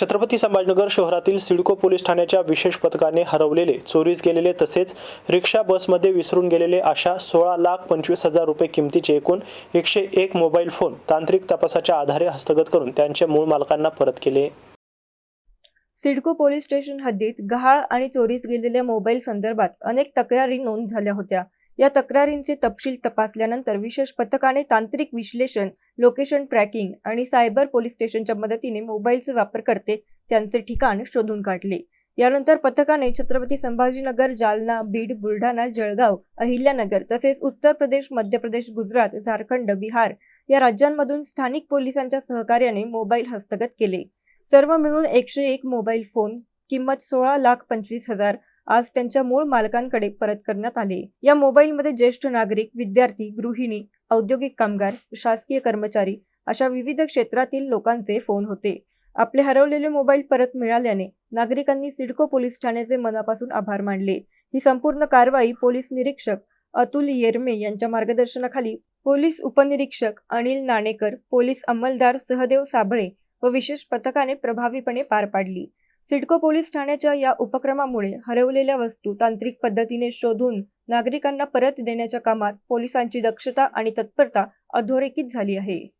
छत्रपती संभाजीनगर शहरातील सिडको पोलीस ठाण्याच्या विशेष पथकाने हरवलेले चोरीस गेलेले तसेच रिक्षा बसमध्ये विसरून गेलेले अशा सोळा लाख पंचवीस हजार रुपये किमतीचे एकूण एकशे एक मोबाईल फोन तांत्रिक तपासाच्या आधारे हस्तगत करून त्यांच्या मूळ मालकांना परत केले. सिडको पोलीस स्टेशन हद्दीत गहाळ आणि चोरीस गेलेल्या मोबाईल संदर्भात अनेक तक्रारी नोंद झाल्या होत्या. या तक्रारींचे तपशील तपासल्यानंतर विशेष पथकाने तांत्रिक विश्लेषण लोकेशन ट्रॅकिंग आणि सायबर पोलीस स्टेशनच्या मदतीने मोबाईलचे वापरकर्ते त्यांचे ठिकाण शोधून काढले. यानंतर पथकाने छत्रपती संभाजीनगर जालना बीड बुलढाणा जळगाव अहिल्यानगर तसेच उत्तर प्रदेश मध्य प्रदेश गुजरात झारखंड बिहार या राज्यांमधून स्थानिक पोलिसांच्या सहकार्याने मोबाईल हस्तगत केले. सर्व मिळून एकशे एक मोबाईल फोन किंमत सोळा लाख पंचवीस हजार आज त्यांच्या मूळ मालकांकडे परत करण्यात आले. या मोबाईलमध्ये ज्येष्ठ नागरिक विद्यार्थी गृहिणी औद्योगिक कामगार शासकीय कर्मचारी अशा विविध क्षेत्रातील लोकांचे फोन होते. आपले हरवलेले मोबाईल परत मिळाल्याने नागरिकांनी सिडको पोलीस ठाण्याचे मनापासून आभार मानले. ही संपूर्ण कारवाई पोलीस निरीक्षक अतुल येरमे यांच्या मार्गदर्शनाखाली पोलीस उपनिरीक्षक अनिल नाणेकर पोलीस अंमलदार सहदेव साबळे व विशेष पथकाने प्रभावीपणे पार पाडली. सिडको पोलीस ठाण्याच्या या उपक्रमामुळे हरवलेल्या वस्तू तांत्रिक पद्धतीने शोधून नागरिकांना परत देण्याच्या कामात पोलिसांची दक्षता आणि तत्परता अधोरेखित झाली आहे.